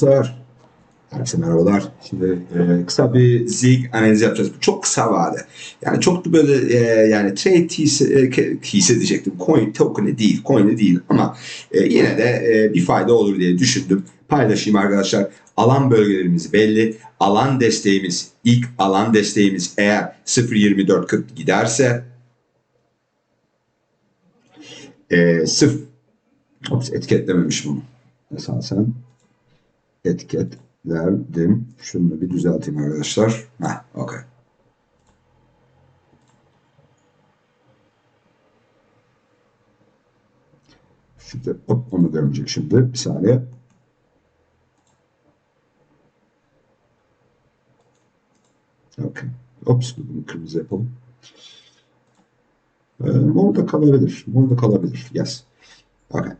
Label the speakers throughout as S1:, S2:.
S1: dostlar. Herkese merhabalar. Şimdi e, kısa bir zig analizi yapacağız. Bu çok kısa vade. Yani çok da böyle e, yani trade hisse, hisse diyecektim. Coin token'i değil, coin'i değil ama e, yine de e, bir fayda olur diye düşündüm. Paylaşayım arkadaşlar. Alan bölgelerimiz belli. Alan desteğimiz, ilk alan desteğimiz eğer 0.2440 giderse e, sıfır Ops, etiketlememiş bunu. Esasen etiketlerdim. Şunu bir düzelteyim arkadaşlar. Heh, okey. Şimdi hop, onu görmeyecek şimdi. Bir saniye. Okey. Ops, bunu kırmızı yapalım. Ee, mor da kalabilir. Mor da kalabilir. Yes. Okay.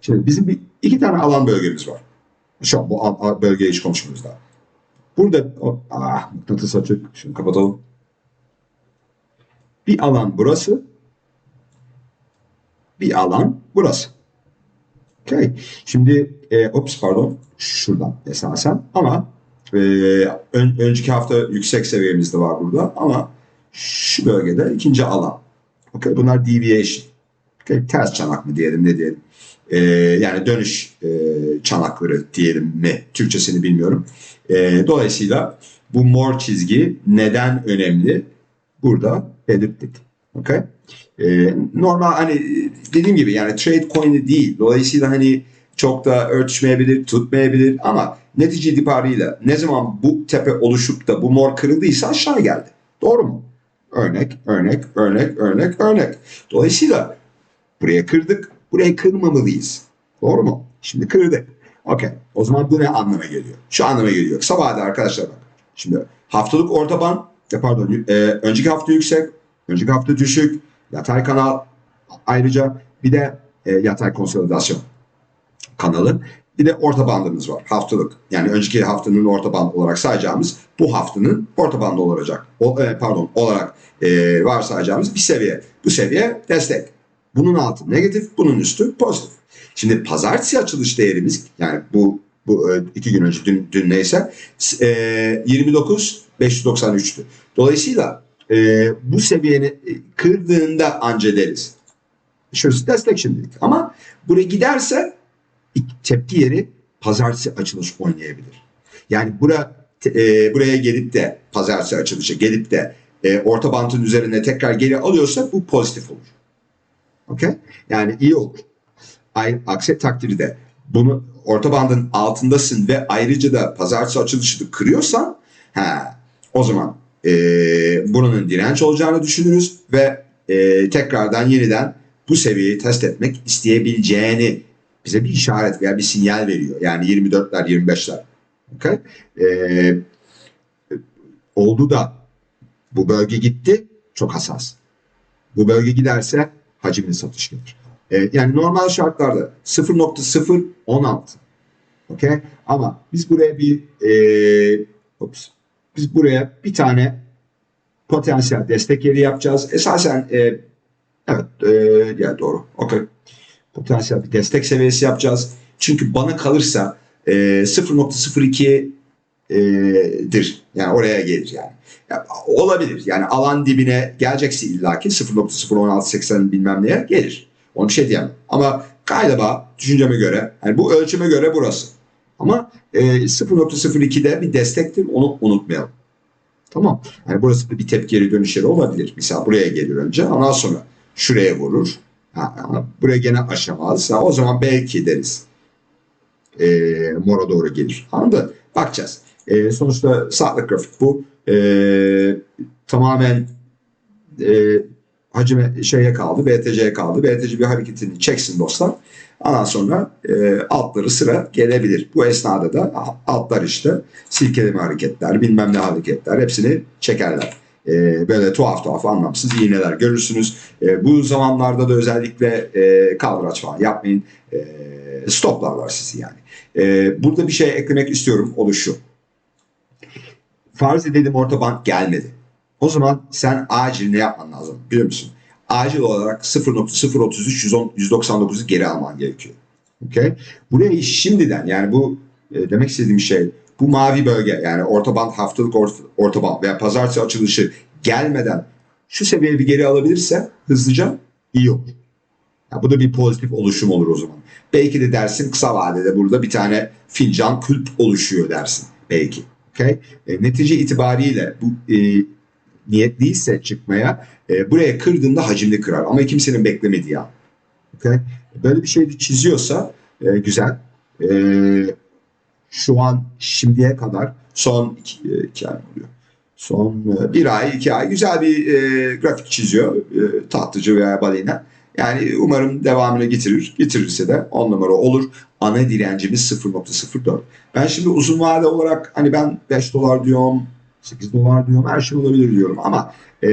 S1: Şimdi bizim bir iki tane alan bölgemiz var. Şu an bu bölgeyi hiç konuşmuyoruz daha. Burada o, ah, mıknatıs açık. Şunu kapatalım. Bir alan burası. Bir alan burası. Okay. Şimdi e, ops pardon şuradan esasen ama e, ön- önceki hafta yüksek seviyemizde var burada ama şu bölgede ikinci alan. Okay. Bunlar deviation. Ters çanak mı diyelim ne diyelim. E, yani dönüş e, çanakları diyelim mi Türkçesini bilmiyorum. E, dolayısıyla bu mor çizgi neden önemli? Burada belirttik. Okay? E, normal hani dediğim gibi yani trade coin'i değil. Dolayısıyla hani çok da örtüşmeyebilir, tutmayabilir ama netice itibariyle ne zaman bu tepe oluşup da bu mor kırıldıysa aşağı geldi. Doğru mu? Örnek, örnek, örnek, örnek, örnek. Dolayısıyla buraya kırdık, buraya kırmamalıyız. Doğru mu? Şimdi kırdık. Okey. O zaman bu ne anlama geliyor? Şu anlama geliyor. Kısa vade arkadaşlar bak. Şimdi haftalık orta ban, e, pardon, e, önceki hafta yüksek, önceki hafta düşük, yatay kanal, ayrıca bir de e, yatay konsolidasyon kanalı. Bir de orta bandımız var haftalık. Yani önceki haftanın orta band olarak sayacağımız bu haftanın orta bandı olacak. O, e, pardon olarak e, varsayacağımız bir seviye. Bu seviye destek. Bunun altı negatif, bunun üstü pozitif. Şimdi pazartesi açılış değerimiz yani bu bu e, iki gün önce dün, dün neyse e, 29 593'tü. Dolayısıyla e, bu seviyeni e, kırdığında anca deriz. Şurası destek şimdilik. Ama buraya giderse tepki yeri pazartesi açılış oynayabilir. Yani bura, e, buraya gelip de pazartesi açılışı gelip de e, orta bantın üzerine tekrar geri alıyorsa bu pozitif olur. Okey? Yani iyi olur. Aksi takdirde bunu orta bandın altındasın ve ayrıca da pazartesi açılışını kırıyorsan ha, o zaman e, buranın direnç olacağını düşünürüz ve e, tekrardan yeniden bu seviyeyi test etmek isteyebileceğini bize bir işaret veya bir sinyal veriyor. Yani 24'ler 25'ler. Okay? Ee, oldu da bu bölge gitti çok hassas. Bu bölge giderse hacimli satış gelir. Ee, yani normal şartlarda 0.016 okay? ama biz buraya bir e, ops, biz buraya bir tane potansiyel destek yeri yapacağız. Esasen e, evet e, ya doğru. Okay potansiyel bir destek seviyesi yapacağız. Çünkü bana kalırsa e, 0.02 dir. Yani oraya gelir yani. Ya, olabilir. Yani alan dibine gelecekse illaki 0.01680 bilmem neye gelir. Onu bir şey diyemem. Ama galiba düşünceme göre yani bu ölçüme göre burası. Ama e, 0.02'de bir destektir. Onu unutmayalım. Tamam. Yani burası bir tepki geri dönüş yeri olabilir. Mesela buraya gelir önce. Ondan sonra şuraya vurur. Ha, buraya gene aşamaz. Ha, o zaman belki deriz. E, mora doğru gelir. Anladın? Bakacağız. E, sonuçta saatlik grafik bu. E, tamamen e, hacime şeye kaldı. BTC'ye kaldı. BTC bir hareketini çeksin dostlar. Ondan sonra e, altları sıra gelebilir. Bu esnada da altlar işte silkeleme hareketler, bilmem ne hareketler hepsini çekerler e, böyle tuhaf tuhaf anlamsız iğneler görürsünüz. E, bu zamanlarda da özellikle e, kaldıraç falan yapmayın. E, stoplarlar sizi yani. E, burada bir şey eklemek istiyorum. O da şu. Farz edelim orta bank gelmedi. O zaman sen acil ne yapman lazım biliyor musun? Acil olarak 0.033 199'u geri alman gerekiyor. Okay? Burayı şimdiden yani bu e, demek istediğim şey bu mavi bölge yani orta band haftalık orta, orta band veya pazartesi açılışı gelmeden şu seviyeye bir geri alabilirse hızlıca iyi olur. Ya bu da bir pozitif oluşum olur o zaman. Belki de dersin kısa vadede burada bir tane fincan kulp oluşuyor dersin. Belki. Okay? E, netice itibariyle bu e, niyetliyse çıkmaya e, buraya kırdığında hacimli kırar. Ama kimsenin beklemediği an. Okay? Böyle bir şey çiziyorsa e, güzel. E, şu an şimdiye kadar son iki, e, iki ay oluyor. Son e, bir ay, iki ay güzel bir e, grafik çiziyor. E, tatlıcı veya balina. Yani umarım devamını getirir. Getirirse de 10 numara olur. Ana direncimiz 0.04. Ben şimdi uzun vade olarak hani ben 5 dolar diyorum, 8 dolar diyorum, her şey olabilir diyorum ama e,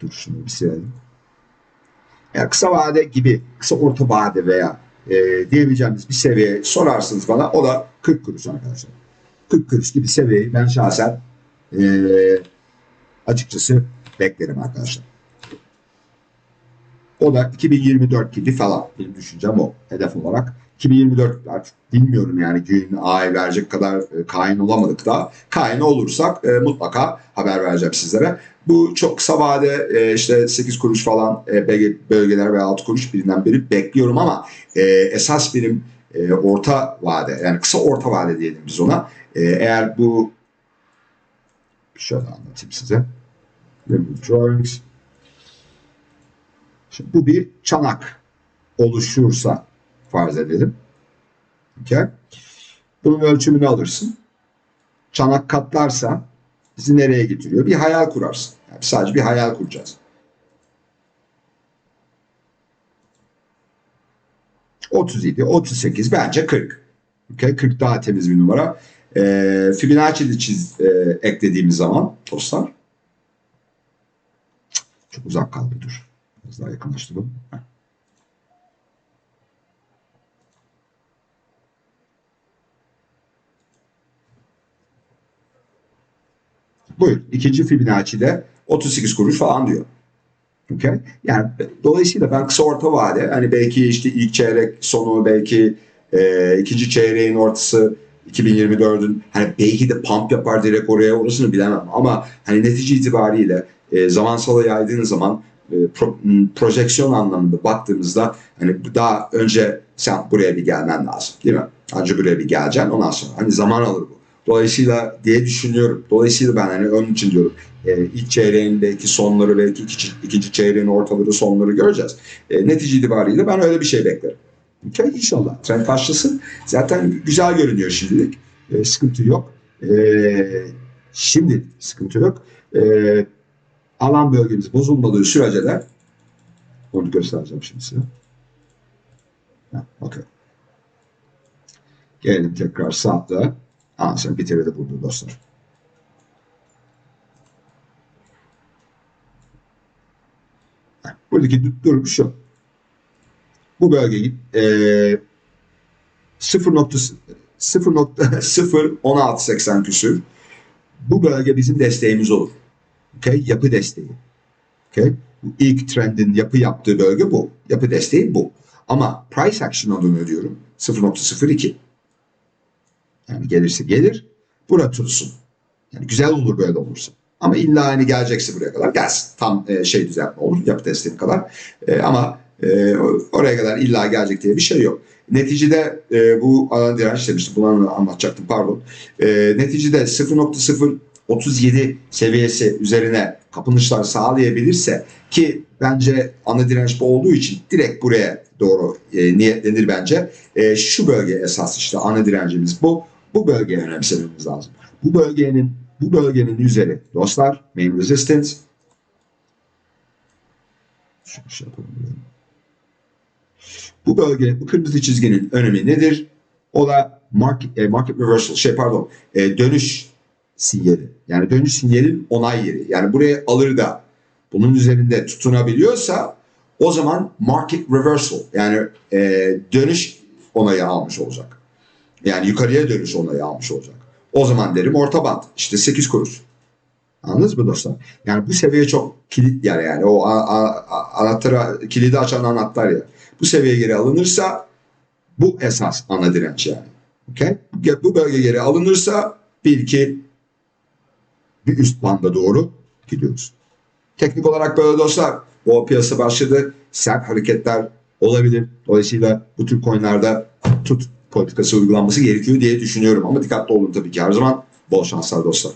S1: dur şunu bir silelim. Yani kısa vade gibi, kısa orta vade veya e, diyebileceğimiz bir seviye sorarsınız bana o da 40 kuruş arkadaşlar. 40 kuruş gibi seviyeyi ben şahsen e, açıkçası beklerim arkadaşlar. O da 2024 gibi falan benim düşüncem o hedef olarak. 2024 artık bilmiyorum yani gün ay verecek kadar e, kain olamadık da kain olursak e, mutlaka haber vereceğim sizlere. Bu çok kısa vade e, işte 8 kuruş falan e, bölge- bölgeler veya 6 kuruş birinden biri bekliyorum ama e, esas benim e, orta vade yani kısa orta vade diyelim biz ona. E, eğer bu şöyle anlatayım size. Drawings. Şimdi bu bir çanak oluşursa farz edelim. Okay. Bunun ölçümünü alırsın. Çanak katlarsa bizi nereye getiriyor? Bir hayal kurarsın. Yani sadece bir hayal kuracağız. ...37, 38, bence 40. Okay, 40 daha temiz bir numara. Ee, Fibonacci'de çiz, e, eklediğimiz zaman dostlar... Çok uzak kaldı dur. Biraz daha yakınlaştıralım. Heh. Buyur. İkinci Fibonacci'de 38 kuruş falan diyor. Okay? Yani dolayısıyla ben kısa orta vade hani belki işte ilk çeyrek sonu belki e, ikinci çeyreğin ortası 2024'ün hani belki de pump yapar direkt oraya orasını bilemem ama hani netice itibariyle e, zamansala yaydığın zaman pro, m, projeksiyon anlamında baktığımızda hani daha önce sen buraya bir gelmen lazım değil mi? Önce buraya bir geleceksin ondan sonra hani zaman alır bu. Dolayısıyla diye düşünüyorum. Dolayısıyla ben hani onun için diyorum e, ilk çeyreğin sonları belki ikinci, ikinci çeyreğin ortaları sonları göreceğiz. E, netice itibariyle ben öyle bir şey beklerim. Okay, inşallah trend başlasın. Zaten güzel görünüyor şimdilik. E, sıkıntı yok. E, şimdi sıkıntı yok. E, alan bölgemiz bozulmadığı sürece de onu göstereceğim şimdi size. Ha, okay. Gelelim tekrar saatte. Aa, sen bitirdi burada dostlar. Ha, Buradaki du- durum şu. Bu bölgeyi e, 0.0.01680 küsür. Bu bölge bizim desteğimiz olur. Okay? Yapı desteği. Okay? İlk trendin yapı yaptığı bölge bu. Yapı desteği bu. Ama price action adını diyorum 0.02. Yani gelirse gelir. Bura tutsun. Yani güzel olur böyle olursa. Ama illa hani gelecekse buraya kadar gelsin. Tam e, şey düzeltme olur yapı desteğine kadar. E, ama e, oraya kadar illa gelecek diye bir şey yok. Neticede e, bu alan direnç demiştim. Bunu anlatacaktım pardon. E, neticede 0.037 seviyesi üzerine kapanışlar sağlayabilirse ki bence ana direnç bu olduğu için direkt buraya doğru e, niyetlenir bence. E, şu bölge esas işte ana direncimiz bu. Bu bölgeyi önemsememiz lazım. Bu bölgenin bu bölgenin üzeri dostlar main resistance şunu şey yapalım. Bu bölge, bu kırmızı çizginin önemi nedir? O da market, market reversal, şey pardon, e, dönüş sinyali. Yani dönüş sinyalin onay yeri. Yani buraya alır da bunun üzerinde tutunabiliyorsa o zaman market reversal yani e, dönüş onayı almış olacak. Yani yukarıya dönüş onayı almış olacak. O zaman derim orta band. İşte 8 kuruş. Anladınız mı dostlar? Yani bu seviye çok kilit yer yani. O a- a- a- anahtarı, kilidi açan anahtar ya. Bu seviye geri alınırsa bu esas ana direnç yani. Okay? Bu bölge geri alınırsa bil ki bir üst banda doğru gidiyoruz. Teknik olarak böyle dostlar. O piyasa başladı. Sert hareketler olabilir. Dolayısıyla bu tür coinlerde tut politikası uygulanması gerekiyor diye düşünüyorum. Ama dikkatli olun tabii ki her zaman. Bol şanslar dostlar.